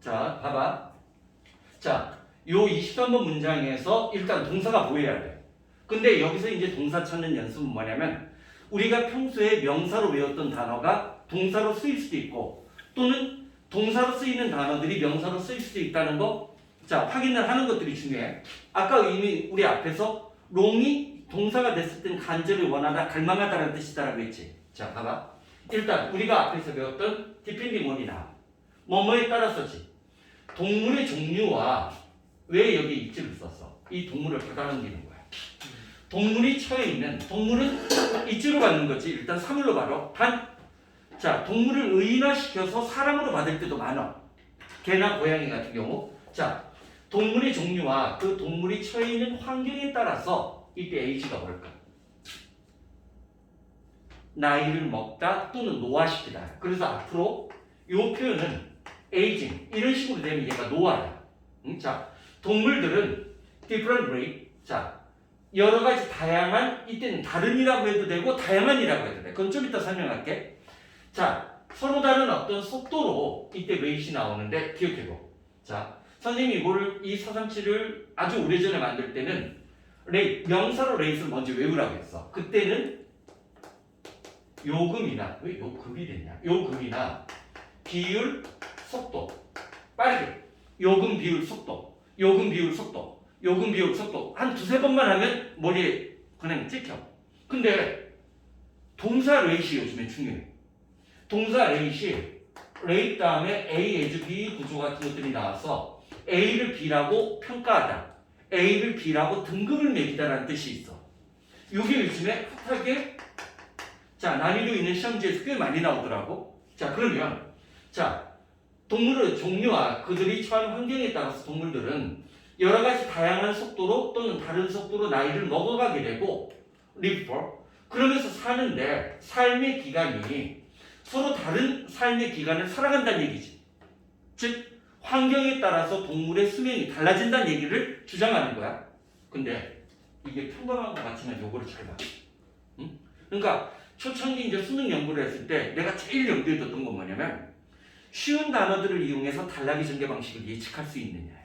자, 봐봐. 자, 요 23번 문장에서 일단 동사가 보여야 돼. 근데 여기서 이제 동사 찾는 연습은 뭐냐면 우리가 평소에 명사로 외웠던 단어가 동사로 쓰일 수도 있고 또는 동사로 쓰이는 단어들이 명사로 쓰일 수도 있다는 거 자, 확인을 하는 것들이 중요해. 아까 이미 우리 앞에서 롱이 동사가 됐을 땐 간절히 원하다, 갈망하다라는 뜻이다라고 했지. 자, 봐봐. 일단 우리가 앞에서 배웠던 디펜딩 원이나 뭐뭐에 따라서지. 동물의 종류와 왜 여기 입지를 썼어? 이 동물을 받아넘기는 거야. 동물이 처해 있는 동물은 입지로 받는 거지. 일단 사물로 바로 단. 자, 동물을 의인화시켜서 사람으로 받을 때도 많아. 개나 고양이 같은 경우. 자, 동물의 종류와 그 동물이 처해 있는 환경에 따라서 이때 에이지가 뭘까? 나이를 먹다 또는 노화시키다. 그래서 앞으로 이 표현은 에이징 이런 식으로 되면 얘가 노화야. 응? 자, 동물들은 different breed. 자, 여러 가지 다양한 이때는 다른이라고 해도 되고 다양한이라고 해도 돼. 그건 좀 이따 설명할게. 자, 서로 다른 어떤 속도로 이때 레이시 나오는데 기억해고. 자, 선생님이 이거를 이 사삼치를 아주 오래전에 만들 때는 레이 명사로 레이스를 먼저 외우라고 했어. 그때는 요금이나 왜 요금이 됐냐? 요금이나 비율, 속도, 빠르게 요금, 비율, 속도, 요금, 비율, 속도, 요금, 비율, 속도 한 두세 번만 하면 머리에 그냥 찍혀. 근데 동사 레이시 요즘에 중요해. 동사 레이시 레이 다음에 A as B 구조 같은 것들이 나와서 A를 B라고 평가하다. A를 B라고 등급을 매기다라는 뜻이 있어. 이게 요즘에 핫하게 자 난이도 있는 시험지에서 꽤 많이 나오더라고. 자 그러면 자 동물의 종류와 그들이 처한 환경에 따라서 동물들은 여러 가지 다양한 속도로 또는 다른 속도로 나이를 먹어가게 되고 리퍼 그러면서 사는데 삶의 기간이 서로 다른 삶의 기간을 살아간다는 얘기지. 즉 환경에 따라서 동물의 수명이 달라진다는 얘기를 주장하는 거야. 근데 이게 평범한 것 같지만 요거를 잘 봐. 응? 그러니까 초창기 이제 수능 연구를 했을 때 내가 제일 염두에 뒀던 건 뭐냐면 쉬운 단어들을 이용해서 단락의 전개 방식을 예측할 수 있느냐야.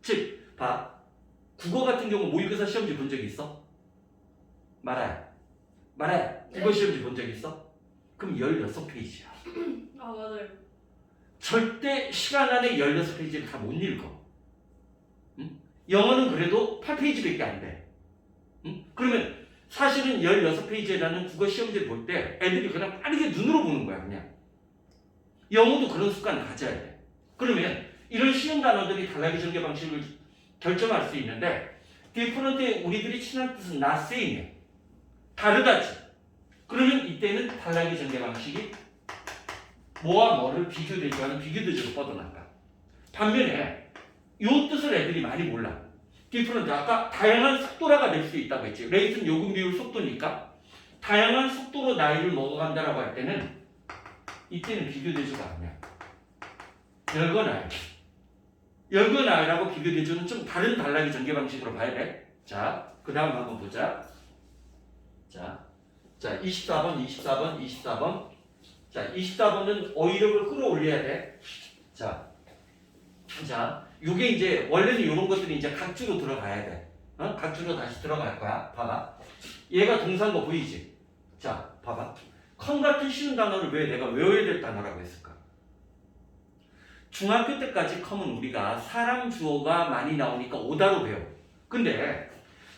즉, 봐. 국어 같은 경우 모의고사 시험지 본 적 있어? 말아요. 말아요. 국어 시험지 본 적 있어? 그럼 16페이지야. 아 맞아요. 절대 시간 안에 16페이지를 다 못 읽어. 응? 영어는 그래도 8페이지밖에 안 돼. 응? 그러면 사실은 16페이지라는 국어 시험지를 볼때 애들이 그냥 빠르게 눈으로 보는 거야, 그냥. 영어도 그런 습관을 가져야 돼. 그러면 이런 쉬운 단어들이 단락의 전개 방식을 결정할 수 있는데 디프런트의 우리들이 친한 뜻은 same이야. 다르다지. 그러면 이때는 단락의 전개 방식이 뭐와 뭐를 비교대조하는 비교대조로 뻗어나가. 반면에 이 뜻을 애들이 많이 몰라. 디프런트 아까 다양한 속도라가 될 수 있다고 했지. 레이튼 요금 비율 속도니까 다양한 속도로 나이를 먹어간다라고 할 때는 이때는 비교대조가 아니야. 열거나이. 열거나이라고 비교대조는 좀 다른 단락의 전개 방식으로 봐야 돼. 자, 그 다음 한번 보자. 자, 자, 24번, 24번, 24번. 자, 24번은 어휘력을 끌어올려야 돼. 자, 자, 요게 이제 원래는 이런 것들이 이제 각주로 들어가야 돼. 어? 각주로 다시 들어갈 거야. 봐봐. 얘가 동사인 거 보이지? 자, 봐봐. 컴 같은 쉬운 단어를 왜 내가 외워야 될 단어라고 했을까? 중학교 때까지 컴은 우리가 사람 주어가 많이 나오니까 오다로 배워. 근데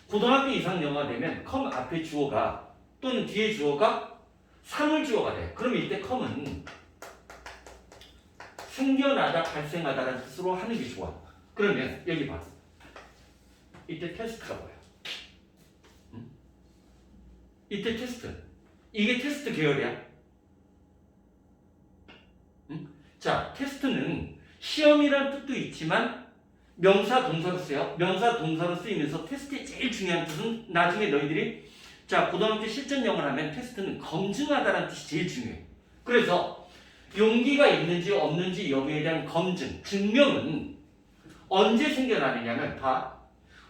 고등학교 이상 영어 되면 컴 앞에 주어가 또는 뒤에 주어가 사물 주어가 돼. 그럼 이때 컴은 생겨나다, 발생하다라는 뜻으로 하는 게 좋아. 그러면 여기 봐. 이때 테스트가 뭐야? 응? 이때 테스트. 이게 테스트 계열이야. 응? 자, 테스트는 시험이란 뜻도 있지만 명사 동사로 쓰여. 명사 동사로 쓰이면서 테스트의 제일 중요한 뜻은 나중에 너희들이 자, 고등학교 실전 영어를 하면 테스트는 검증하다라는 뜻이 제일 중요해. 그래서 용기가 있는지 없는지 여기에 대한 검증, 증명은 언제 생겨나느냐면 봐.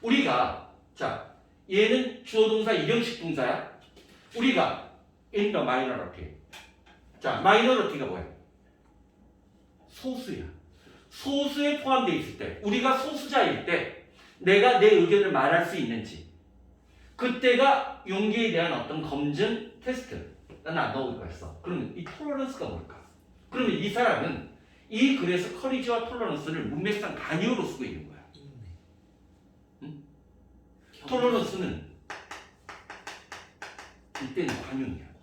우리가 자, 얘는 주어 동사 이형식 동사야. 우리가 in the minority. 자, minority 가 뭐야? 소수야. 소수에 포함되어 있을 때, 우리가 소수자일 때 내가 내 의견을 말할 수 있는지 그때가 용기에 대한 어떤 검증 테스트가 나오고 있어. 그러면 이 톨러런스가 뭘까? 그러면 이 사람은 이 글에서 커리지와 톨러런스를 문맥상 단위로 쓰고 있는 거야. 있네. 톨러런스는 이때는 관용이야.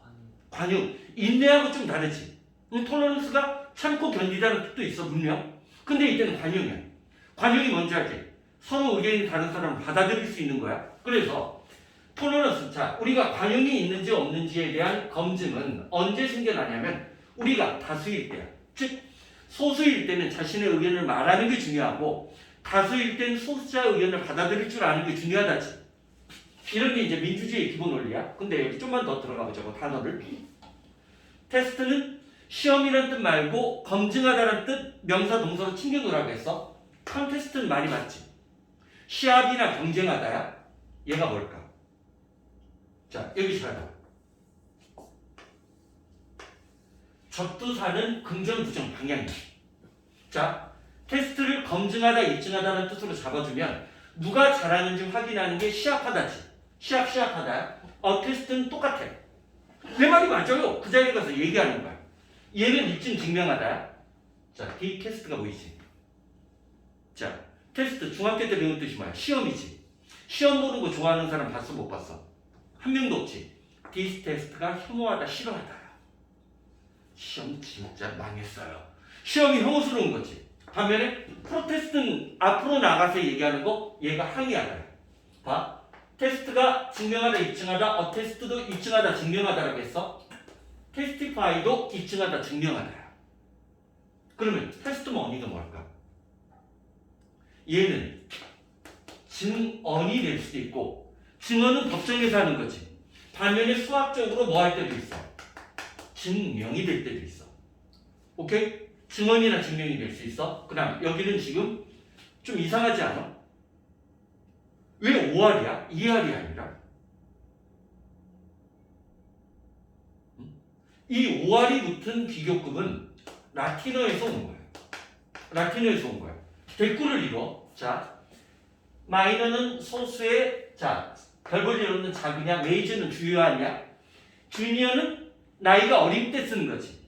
관. 관용. 인내하고 좀 다르지. 이 톨러런스가 참고 견디다는 뜻도 있어 분명. 근데 이때는 관용이야. 관용이 뭔지 알지? 서로 의견이 다른 사람을 받아들일 수 있는 거야. 그래서 톨러런스 자 우리가 관용이 있는지 없는지에 대한 검증은 언제 생겨나냐면 우리가 다수일 때야. 즉 소수일 때는 자신의 의견을 말하는 게 중요하고 다수일 땐 소수자의 의견을 받아들일 줄 아는 게 중요하다지. 이런 게 이제 민주주의의 기본 원리야. 근데 여기 좀만 더 들어가 보자고 단어를. 테스트는 시험이란 뜻 말고 검증하다는 뜻 명사 동사로 챙겨놓으라고 했어. 컨테스트는 많이 맞지. 시합이나 경쟁하다야. 얘가 뭘까? 자 여기 잘 봐. 접두사는 긍정 부정 방향이야. 자 테스트를 검증하다 입증하다는 뜻으로 잡아주면 누가 잘하는지 확인하는 게 시합하다지. 시합 시합하다. 어 테스트는 똑같아. 내 말이 맞아요. 그 자리에 가서 얘기하는 거야. 얘는 입증 증명하다. 자, D 테스트가 보이지? 자, 테스트 중학교 때 배운 뜻이 뭐야? 시험이지. 시험 보는 거 좋아하는 사람 봤어 못 봤어? 한 명도 없지. D 테스트가 혐오하다 싫어하다야. 시험 진짜 망했어요. 시험이 혐오스러운 거지. 반면에 프로테스트는 앞으로 나가서 얘기하는 거 얘가 항의하다. 봐. 테스트가 증명하다 입증하다 어테스트도 입증하다 증명하다라고 했어. 테스티파이도 입증하다 증명하다야. 그러면 테스트머니가 뭘까? 얘는 증언이 될 수도 있고 증언은 법정에서 하는 거지. 반면에 수학적으로 뭐 할 때도 있어. 증명이 될 때도 있어. 오케이? 증언이나 증명이 될 수 있어. 그 다음 여기는 지금 좀 이상하지 않아? 왜 5할이야? 2할이 아니라? 음? 이 5할이 붙은 비교급은 라틴어에서 온 거야. 라틴어에서 온 거야. 대꾸를 이뤄. 자, 마이너는 소수의 자, 별볼일 없는 작으냐, 메이저는 주요하냐, 주니어는 나이가 어릴 때 쓰는 거지.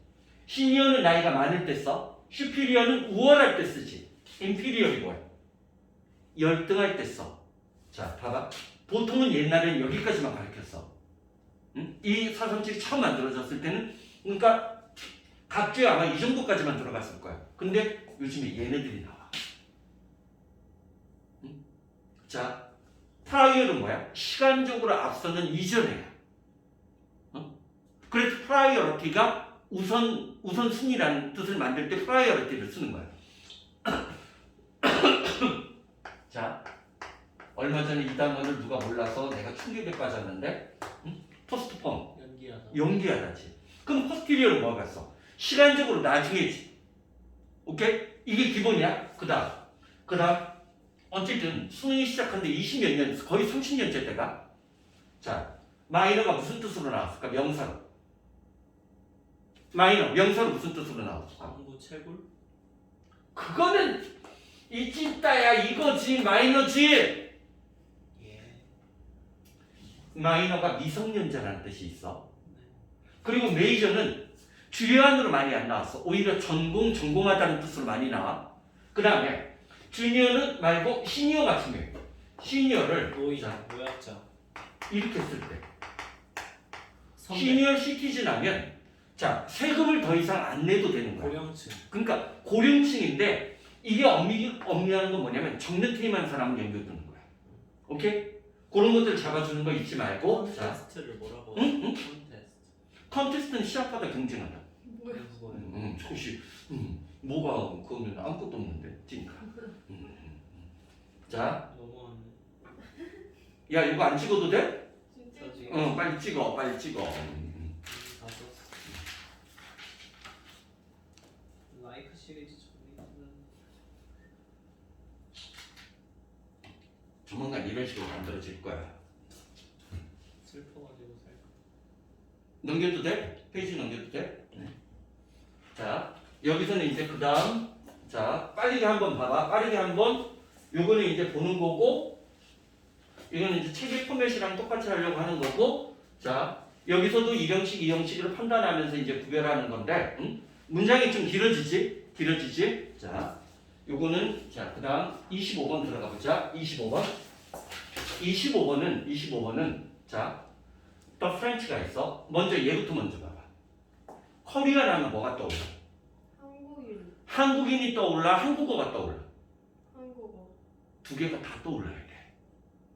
시니어는 나이가 많을 때 써. 슈피리어는 우월할 때 쓰지. 인피리어이 뭐야? 열등할 때 써. 자, 봐봐. 보통은 옛날에는 여기까지만 가르쳤어. 응? 이 사삼칙이 처음 만들어졌을 때는, 그러니까 각주에 아마 이 정도까지만 들어갔을 거야. 근데 요즘에 얘네들이 나와. 응? 자, 프라이어는 뭐야? 시간적으로 앞서는 이전에야. 어? 그래서 프라이어리티가 우선 우선순위라는 뜻을 만들 때 프라이어리티를 쓰는 거야. 자, 얼마 전에 이 단어를 누가 몰라서 내가 충격에 빠졌는데 응? 포스트폰 연기하다. 연기하다지. 그럼 포스티리어는 뭐가 갔어? 시간적으로 나중에지. 오케이? 이게 기본이야. 그다음 그다음 어쨌든 수능이 시작한 데 20몇 년, 거의 30년째 때가 자 마이너가 무슨 뜻으로 나왔을까? 명사로. 마이너 명사로 무슨 뜻으로 나왔을까? 광부 채굴. 그거는 이 찐따야 이거지 마이너지. 예. 마이너가 미성년자라는 뜻이 있어. 네. 그리고 메이저는 주요한으로 많이 안 나왔어. 오히려 전공, 전공하다는 뜻으로 많이 나와. 그 다음에 주니어는 말고 시니어가 중요해. 시니어를 노이자. 자, 모약자. 이렇게 쓸 때. 시니어 시티즌 하면 자 세금을 더 이상 안 내도 되는 거야. 고령층. 그러니까 고령층인데 이게 엄밀히 엄밀한 건 뭐냐면 정년 퇴임한 사람은 연결되는 거야. 오케이? 그런 것들 잡아주는 거 잊지 말고 자 콘테스트를 뭐라고? 응? 응? 콘테스트. 컨테스트는 시합하다 경쟁하다. 뭐야? 그거예요. 음, 음, 혹시 음, 뭐가 그거는 아무것도 없는데. 음, 음, 음. 자, 너무하네. 야 이거 안 찍어도 돼? 진짜 응, 빨리 찍어, 빨리 찍어. 음, 음. 다 썼어. 라이크 시리즈 정리하는. 조만간 이런 식으로 만들어질 거야. 슬퍼가지고 살. 넘겨도 돼? 페이지 넘겨도 돼? 네. 자, 여기서는 이제 그 다음 자, 빠르게 한번 봐봐. 빠르게 한번. 요거는 이제 보는 거고, 이거는 이제 체계 포맷이랑 똑같이 하려고 하는 거고, 자, 여기서도 이 형식, 이 형식을 판단하면서 이제 구별하는 건데, 응? 문장이 좀 길어지지? 길어지지? 자, 요거는, 자, 그 다음 25번 들어가 보자. 25번. 25번은, 25번은, 자, 더 프렌치가 있어. 먼저 얘부터 먼저 봐봐. 커리가 나면 뭐가 떠올라? 한국인, 한국인이 떠올라, 한국어가 떠올라. 한국어, 두 개가 다 떠올라야 돼.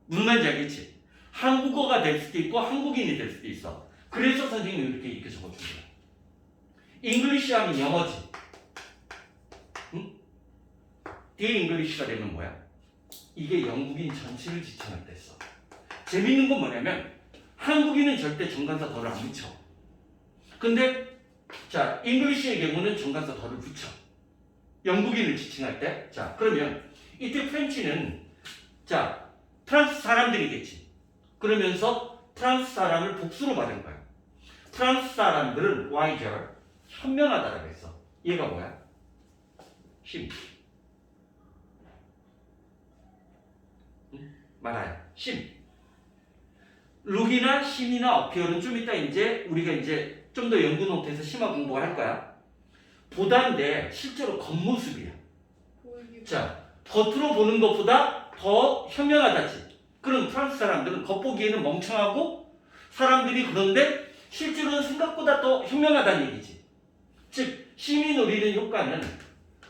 무슨 말인지 알겠지? 한국어가 될 수도 있고 한국인이 될 수도 있어. 그래서 선생님이 이렇게 이렇게 적어준 거야. 잉글리시 하면 영어지. 응? 뒤에 잉글리시가 되면 뭐야? 이게 영국인 전체를 지칭할 때 써. 재밌는 건 뭐냐면 한국인은 절대 정관사 덜을 안 붙여. 근데 자 잉글리시의 경우는 정관사 덜을 붙여. 영국인을 지칭할 때. 자 그러면 이때 프렌치는 자 프랑스 사람들이겠지. 그러면서 프랑스 사람을 복수로 받은 거야. 프랑스 사람들은 와이저 현명하다라고 했어. 얘가 뭐야? 심. 응? 말아요. 심. 룩이나 심이나 어피어는 좀 이따 이제 우리가 이제 좀 더 연구 노트에서 심화 공부할 거야. 보다인데 실제로 겉모습이야. 자, 겉으로 보는 것보다 더 현명하다지. 그럼 프랑스 사람들은 겉보기에는 멍청하고 사람들이 그런데 실제로는 생각보다 더 현명하다는 얘기지. 즉, 심이 노리는 효과는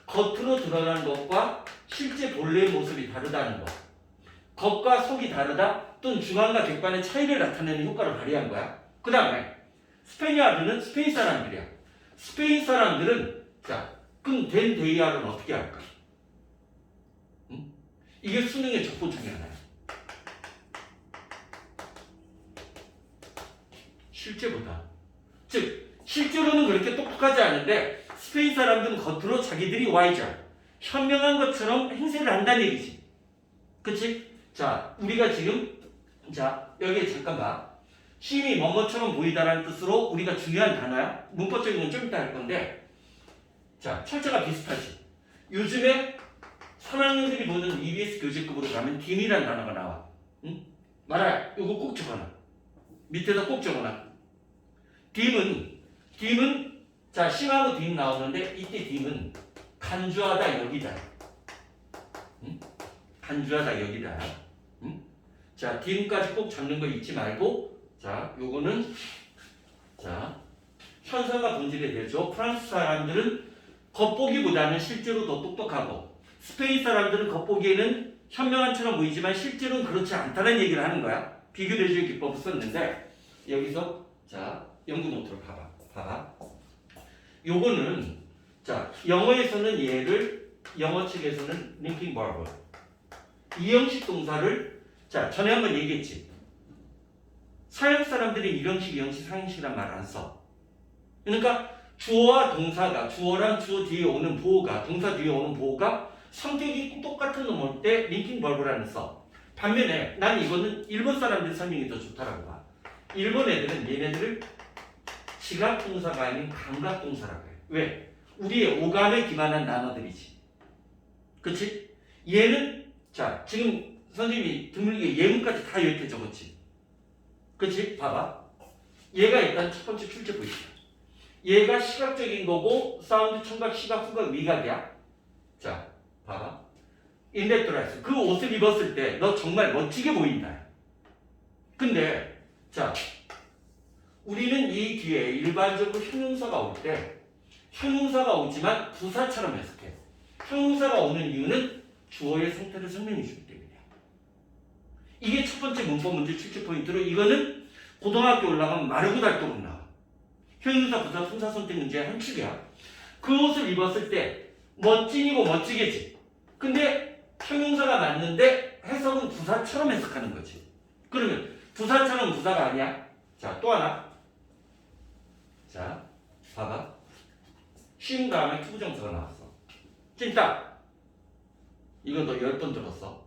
겉으로 드러나는 것과 실제 본래의 모습이 다르다는 것. 겉과 속이 다르다 또는 중앙과 객관의 차이를 나타내는 효과를 발휘한 거야. 그 다음에 스페니아들은 스페인 사람들이야. 스페인 사람들은 자, 그럼 된 데이아를 어떻게 할까? 이게 수능의 적분 중에 하나야. 실제보다. 즉, 실제로는 그렇게 똑똑하지 않은데 스페인 사람들은 겉으로 자기들이 와이저, 현명한 것처럼 행세를 한다는 얘기지. 그치? 자, 우리가 지금, 자, 여기에 잠깐 봐. 심이 뭐뭐처럼 보이다라는 뜻으로 우리가 중요한 단어야. 문법적인 건 좀 이따 할 건데, 자, 철자가 비슷하지. 요즘에 3학년들이 보는 EBS 교재급으로 가면 딤이라는 단어가 나와. 응? 말아야. 이거 꼭 적어놔. 밑에다 꼭 적어놔. 딤은, 딤은, 자, 심하고 딤 나오는데, 이때 딤은 간주하다 여기다. 응? 간주하다 여기다. 응? 자, 딤까지 꼭 잡는 거 잊지 말고, 자, 요거는, 자, 현상과 본질에 대해서 프랑스 사람들은 겉보기보다는 실제로 더 똑똑하고, 스페인 사람들은 겉보기에는 현명한처럼 보이지만 실제로는 그렇지 않다는 얘기를 하는 거야. 비교 대조의 기법을 썼는데 여기서 자 연구 노트를 봐봐. 봐봐. 요거는 자 영어에서는 얘를 영어 측에서는 링킹 버브 이 형식 동사를 자 전에 한번 얘기했지. 서양 사람들이 이 형식, 이 형식, 상형식이란 말 안 써. 그러니까 주어와 동사가 주어랑 주어 뒤에 오는 보호가 동사 뒤에 오는 보호가 성격이 똑같은 놈올때 링킹 벌브라는 써. 반면에 난 이거는 일본 사람들 설명이 더 좋다라고 봐. 일본 애들은 얘네들을 지각 동사가 아닌 감각 동사라고 해. 왜? 우리의 오감에 기반한 단어들이지. 그치? 얘는 자 지금 선생님이 드물게 예문까지 다 이렇게 적었지. 그치? 봐봐. 얘가 일단 첫 번째 출제 보이죠. 얘가 시각적인 거고 사운드, 청각, 시각, 후각, 미각이야. 자, 봐봐. 인덱드라이스. 그 옷을 입었을 때 너 정말 멋지게 보인다. 근데 자, 우리는 이 뒤에 일반적으로 형용사가 올 때 형용사가 오지만 부사처럼 해석해. 형용사가 오는 이유는 주어의 상태를 설명해 주기 때문이야. 이게 첫 번째 문법 문제 출제 포인트로 이거는 고등학교 올라가면 마르고 닳도록 나와. 형용사, 부사, 분사 선택 문제의 한 축이야. 그 옷을 입었을 때 멋진이고 멋지겠지. 근데 형용사가 맞는데 해석은 부사처럼 해석하는 거지. 그러면 부사처럼 부사가 아니야. 자, 또 하나. 자, 봐봐. 쉰 다음에 투부정사가 나왔어. 찐따. 이거 너 열 번 들었어.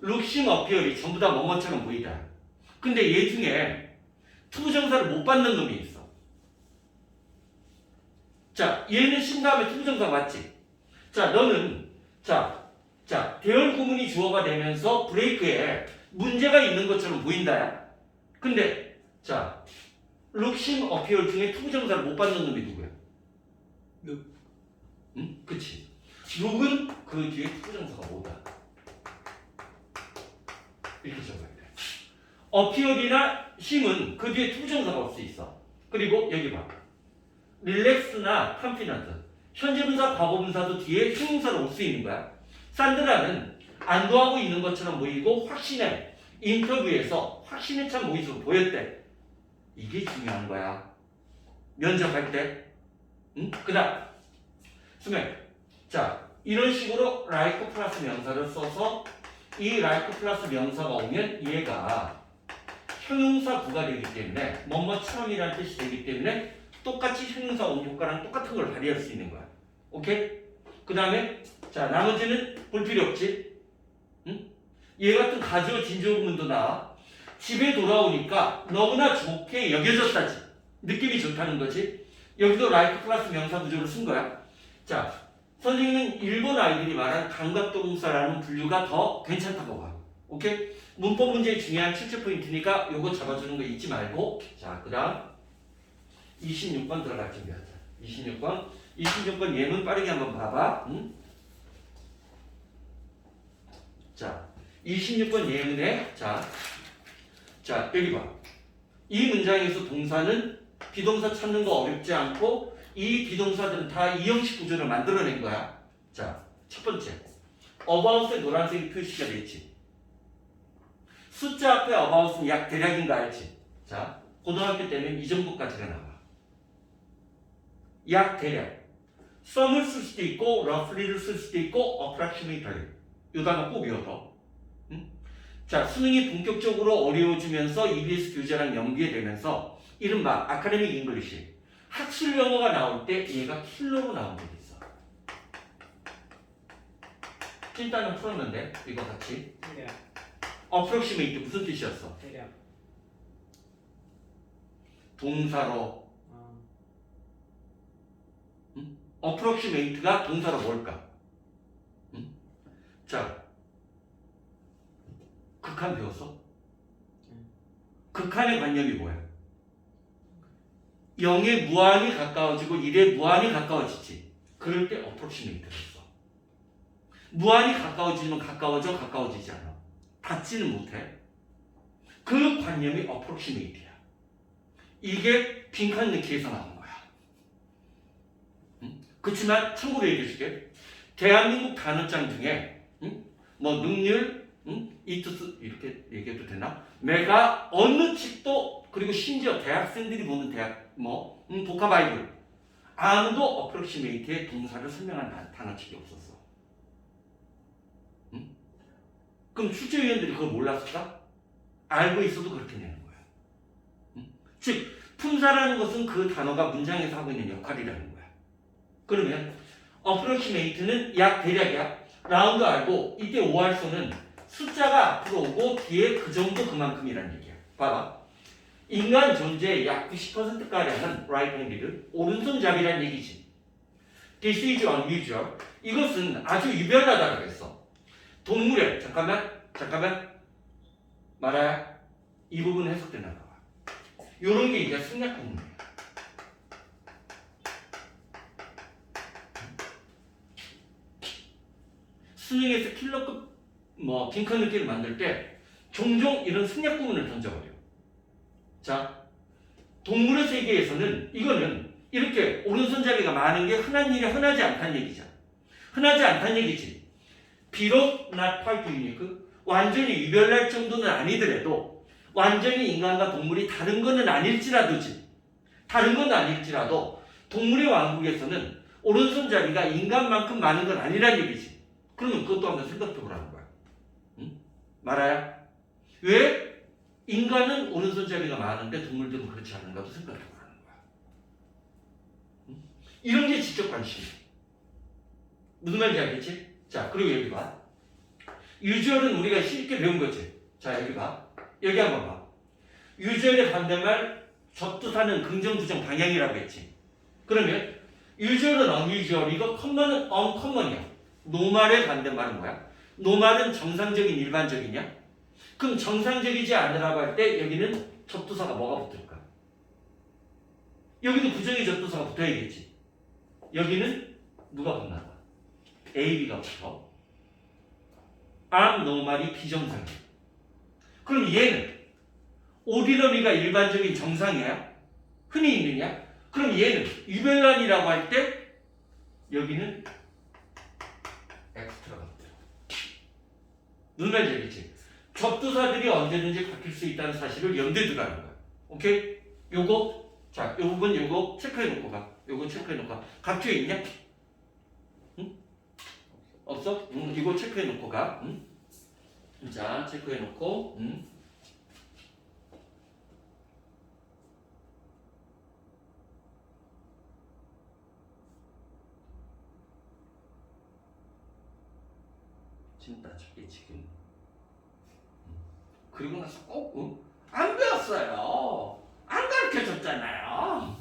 룩싱 어피얼이 전부 다 뭐뭐처럼 보이다. 근데 얘 중에 투부정사를 못 받는 놈이 있어. 자, 얘는 쉰 다음에 투부정사 맞지? 자, 너는 자, 자, 대열 구문이 주어가 되면서 브레이크에 문제가 있는 것처럼 보인다야. 근데 자, 룩심 어피얼 중에 투부정사를 못 받는 놈이 누구야? 룩. 응? 그치. 룩은 그 뒤에 투부정사가 뭐다? 이렇게 적어야 돼. 어피얼이나 심은 그 뒤에 투부정사가 올 수 있어. 그리고 여기 봐. 릴렉스나 컨피던트 현재 분사 과거 분사도 뒤에 형용사로 올 수 있는 거야. 산드라는 안도하고 있는 것처럼 보이고 확신해 인터뷰에서 확신에 찬 모습을 보였대. 이게 중요한 거야. 면접할 때. 응? 그 다음 수명. 자 이런 식으로 라이크 플러스 명사를 써서 이 라이크 플러스 명사가 오면 얘가 형용사 구가 되기 때문에 뭐뭐처럼이라는 뜻이 되기 때문에 똑같이 형용사 온 효과랑 똑같은 걸 발휘할 수 있는 거야. 오케이? 그 다음에 자 나머지는 볼 필요 없지. 응? 얘 같은 가주어 진주어 구문도 나와. 집에 돌아오니까 너무나 좋게 여겨졌다지. 느낌이 좋다는 거지. 여기도 라이크 클래스 명사 구조를 쓴 거야. 자, 선생님은 일본 아이들이 말한 감각동사라는 분류가 더 괜찮다고 봐. 오케이? 문법 문제의 중요한 출제 포인트니까 요거 잡아주는 거 잊지 말고 자, 그 다음 26번 들어갈 준비하자. 26번. 26번 예문 빠르게 한번 봐봐. 응? 자, 26번 예문에 자, 자 여기 봐. 이 문장에서 동사는 비동사 찾는 거 어렵지 않고 이 비동사들은 다 이형식 구조를 만들어낸 거야. 자, 첫 번째. about에 노란색이 표시가 됐지. 숫자 앞에 about은 약 대략인 거 알지? 자, 고등학교 때는 이 정도까지가 나와. 약 대략. some을 쓸 수도 있고 roughly를 쓸 수도 있고 approximately. 이 단어 꼭 외워둬. 응? 자, 수능이 본격적으로 어려워지면서 EBS 교재랑 연계되면서 이른바 아카데믹 잉글리시 학술 영어가 나올 때 얘가 킬러로 나온 적이 있어. 찐따는 풀었는데 이거 같이 대략. approximate 무슨 뜻이었어? 대략. 동사로 아, approximate가 동사로 뭘까? 응? 자, 극한 배웠어? 응. 극한의 관념이 뭐야? 0에 무한히 가까워지고 1에 무한히 가까워지지. 그럴 때 써. 무한히 가까워지면 가까워져 가까워지지 않아. 닿지는 못해. 그 관념이 approximate야. 이게 빈칸 넣기에서 나온 거야. 그렇지만 참고로 얘기해 줄게. 대한민국 단어장 중에 응? 뭐 능률, 응? 이투스 이렇게 얘기해도 되나? 내가 어느 책도 그리고 심지어 대학생들이 보는 대학 뭐 응, 독화 바이블 아무도 어프로시메이트의 동사를 설명한 단- 단어책이 없었어. 응? 그럼 출제위원들이 그걸 몰랐을까? 알고 있어도 그렇게 내는 거야. 응? 즉 품사라는 것은 그 단어가 문장에서 하고 있는 역할이라는 거야. 그러면 어프로치메이트는 약 대략이야. 라운드 알고 이때 오할수는 숫자가 앞으로 오고 뒤에 그 정도 그만큼이라는 얘기야. 봐봐. 인간 존재의 약 90%가량은 right-handed, 오른손잡이란 얘기지. This is unusual. 이것은 아주 유별나다라고 했어. 동물의 잠깐만 잠깐만 말아야 이 부분 해석되나 봐. 요런 게 이제 승략 공문이야. 수능에서 킬러급 뭐 빈칸 느낌을 만들 때 종종 이런 승략 구문을 던져버려. 자, 동물의 세계에서는 이거는 이렇게 오른손잡이가 많은 게 흔한 일이 흔하지 않다는 얘기죠. 흔하지 않다는 얘기지. 비록 not quite unique, 완전히 유별날 정도는 아니더라도 완전히 인간과 동물이 다른 거는 아닐지라도지. 다른 건 아닐지라도 동물의 왕국에서는 오른손잡이가 인간만큼 많은 건 아니란 얘기지. 그러면 그것도 한번 생각해 보라는 거야. 응? 말아야? 왜? 인간은 오른손잡이가 많은데 동물들은 그렇지 않은가도 생각해 보라는 거야. 응? 이런 게 직접 관심이야. 무슨 말인지 알겠지? 자, 그리고 여기 봐. 유주얼은 우리가 쉽게 배운 거지. 자, 여기 봐. 여기 한번 봐. 유주얼의 반대말 접두사는 긍정, 부정, 방향이라고 했지. 그러면 유주얼은 이거 컴먼은 uncommon이야. 노말의 반대말은 뭐야? 노말은 정상적인 일반적이냐? 그럼 정상적이지 않으라고 할 때 여기는 접두사가 뭐가 붙을까? 여기도 부정의 접두사가 붙어야겠지. 여기는 누가 붙나 봐. A, B가 붙어. abnormal이 비정상이야. 그럼 얘는 오디너리가 일반적인 정상이야? 흔히 있느냐? 그럼 얘는 유별난이라고 할 때 여기는 엑스트라가 붙어. 말인지 알겠지? 접두사들이 언제든지 바뀔 수 있다는 사실을 염두에 두라는 거야. 오케이? 요거 자, 요 부분 요거 체크해 놓고 가. 요거 체크해 놓고 가. 각주에 있냐? 응? 없어? 응, 이거 체크해 놓고 가. 응? 자, 체크해 놓고. 응? 진짜 저게 지금. 그리고 나서 꼭, 응? 안 배웠어요. 안 가르쳐 줬잖아요.